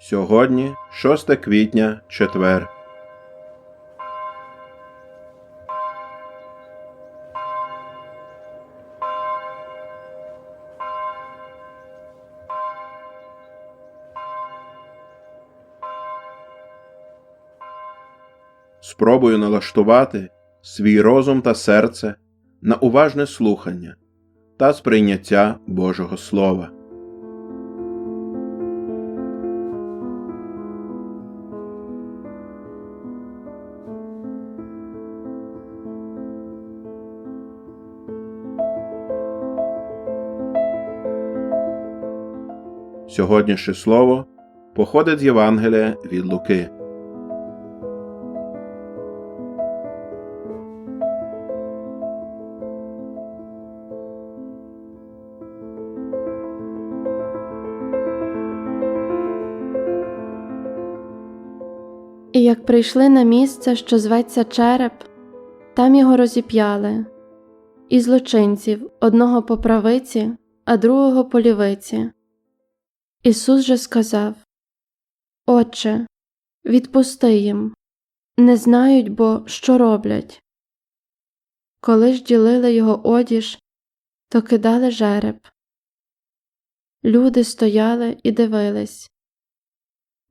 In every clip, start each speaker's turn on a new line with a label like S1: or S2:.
S1: Сьогодні 6 квітня, четвер. Спробую налаштувати свій розум та серце на уважне слухання та сприйняття Божого Слова. Сьогоднішнє слово походить з Євангелія від Луки.
S2: І як прийшли на місце, що зветься череп, там його розіп'яли, і злочинців одного по правиці, а другого по лівиці. Ісус же сказав Отче, відпусти їм, не знають бо, що роблять. Коли ж ділили його одіж, то кидали жереб. Люди стояли і дивились.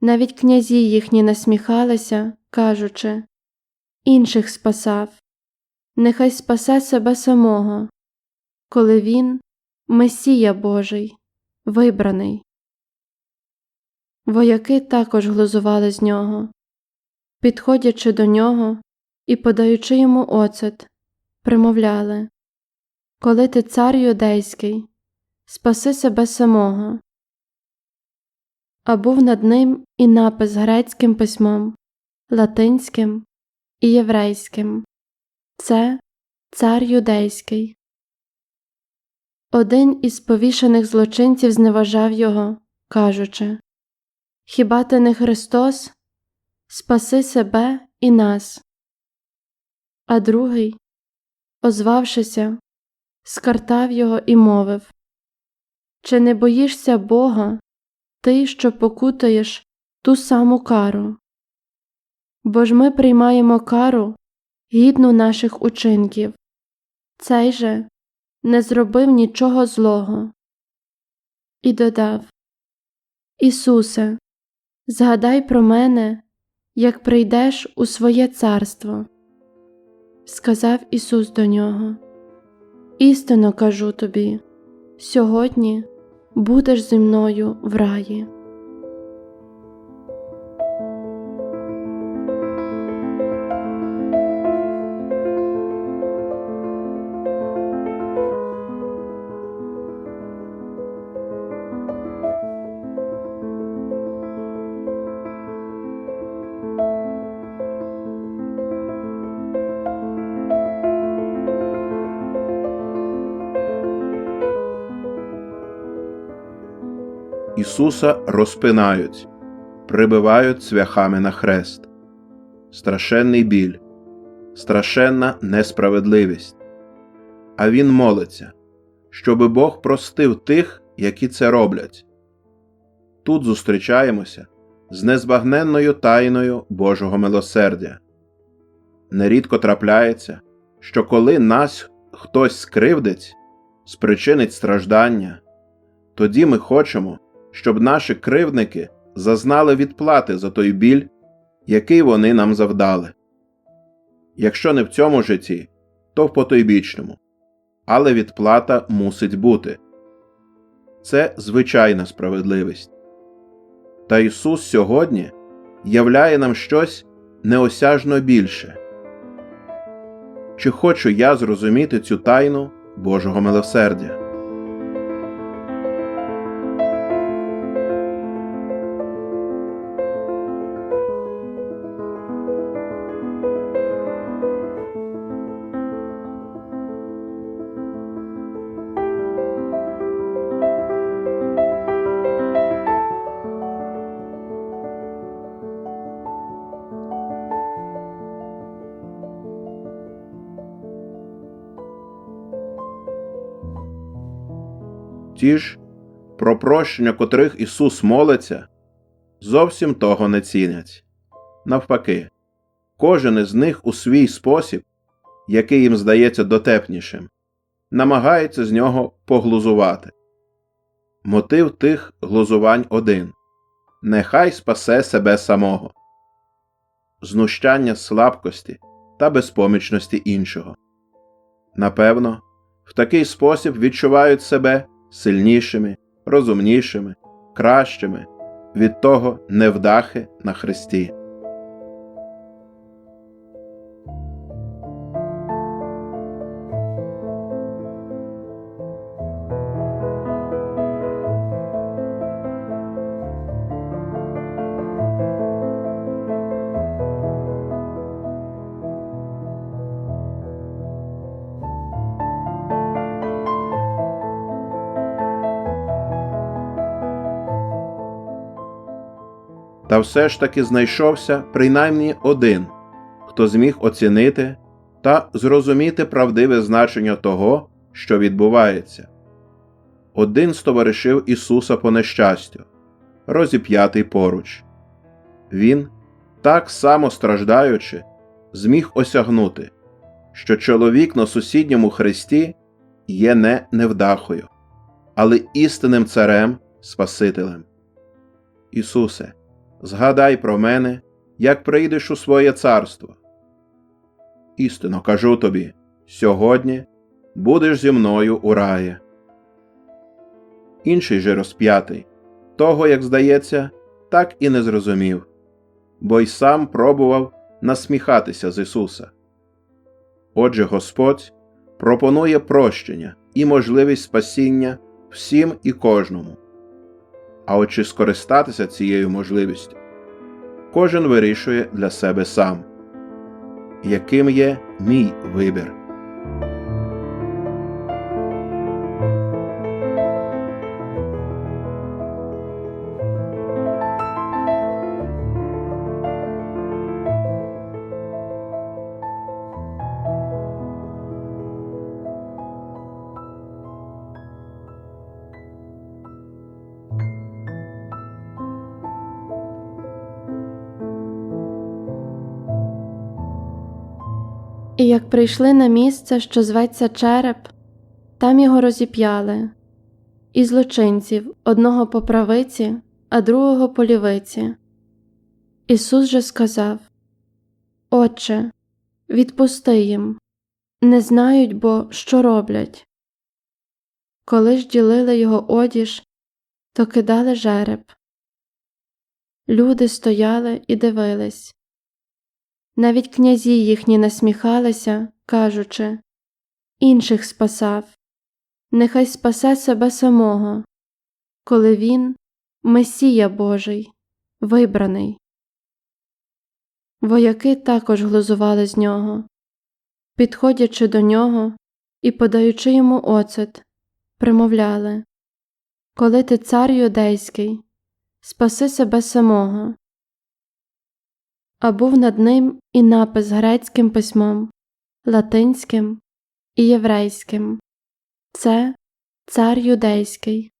S2: Навіть князі їхні насміхалися, кажучи інших спасав, нехай спасе себе самого, коли він Месія Божий, вибраний. Вояки також глузували з нього, підходячи до нього і подаючи йому оцет, примовляли Коли ти цар юдейський, спаси себе самого а був над ним і напис грецьким письмом, латинським і єврейським це цар юдейський. Один із повішаних злочинців зневажав його, кажучи Хіба ти не Христос? Спаси себе і нас. А другий, озвавшися, скартав його і мовив Чи не боїшся Бога, ти, що покутаєш ту саму кару. Бо ж ми приймаємо кару гідну наших учинків, цей же не зробив нічого злого. І додав Ісусе, згадай про мене, як прийдеш у своє царство. Сказав Ісус до нього Істинно кажу тобі, сьогодні будеш зі мною в раї.
S1: Ісуса розпинають, прибивають цвяхами на хрест, страшенний біль, страшенна несправедливість. А Він молиться, щоби Бог простив тих, які це роблять. Тут зустрічаємося з незбагненною тайною Божого милосердя. Нерідко трапляється, що коли нас хтось скривдить, спричинить страждання, тоді ми хочемо щоб наші кривдники зазнали відплати за той біль, який вони нам завдали. Якщо не в цьому житті, то в потойбічному, але відплата мусить бути. Це звичайна справедливість. Та Ісус сьогодні являє нам щось неосяжно більше. Чи хочу я зрозуміти цю тайну Божого милосердя? Ті ж, про прощення котрих Ісус молиться, зовсім того не цінять. Навпаки, кожен із них у свій спосіб, який їм здається дотепнішим, намагається з нього поглузувати. Мотив тих глузувань один нехай спасе себе самого, знущання слабкості та безпомічності іншого. Напевно, в такий спосіб відчувають себе сильнішими, розумнішими, кращими від того невдахи на Христі. Та все ж таки знайшовся принаймні один, хто зміг оцінити та зрозуміти правдиве значення того, що відбувається. Один з товаришів Ісуса по нещастю, розіп'ятий поруч. Він, так само страждаючи, зміг осягнути, що чоловік на сусідньому хресті є не невдахою, але істинним царем Спасителем. Ісусе, згадай про мене, як прийдеш у своє царство. Істинно кажу тобі, сьогодні будеш зі мною у раї. Інший же розп'ятий, того, як здається, так і не зрозумів, бо й сам пробував насміхатися з Ісуса. Отже, Господь пропонує прощення і можливість спасіння всім і кожному. А от чи скористатися цією можливістю, кожен вирішує для себе сам, яким є мій вибір.
S2: І як прийшли на місце, що зветься череп, там його розіп'яли, і злочинців одного по правиці, а другого по лівиці. Ісус же сказав Отче, відпусти їм, не знають бо, що роблять. Коли ж ділили його одіж, то кидали жереб. Люди стояли і дивились. Навіть князі їхні насміхалися, кажучи інших спасав, нехай спасе себе самого, коли він Месія Божий, вибраний. Вояки також глузували з нього, підходячи до нього і подаючи йому оцет, примовляли Коли ти цар юдейський, спаси себе самого а був над ним і напис грецьким письмом, латинським і єврейським це цар юдейський.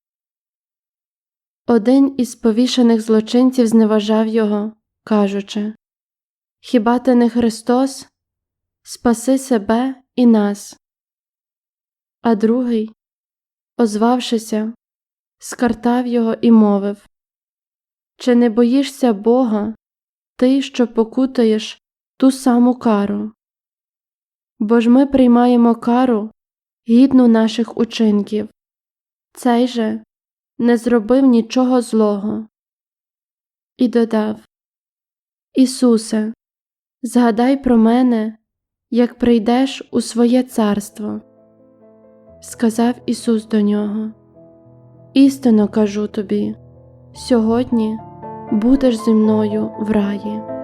S2: Один із повішених злочинців зневажав його, кажучи Хіба ти не Христос? Спаси себе і нас. А другий, озвавшися, скартав його і мовив Чи не боїшся Бога, ти, що покутаєш ту саму кару. Бо ж ми приймаємо кару гідну наших учинків, цей же не зробив нічого злого. І додав Ісусе, згадай про мене, як прийдеш у своє царство. Сказав Ісус до нього Істинно кажу тобі, сьогодні будеш зі мною в раї.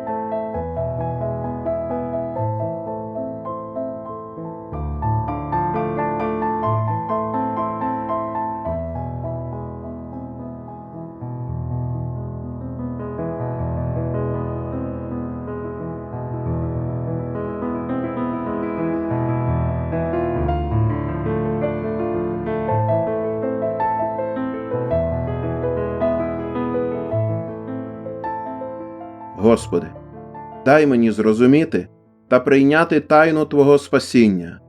S1: Господи, дай мені зрозуміти та прийняти тайну Твого спасіння.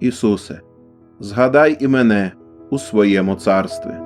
S1: Ісусе, згадай і мене у своєму царстві.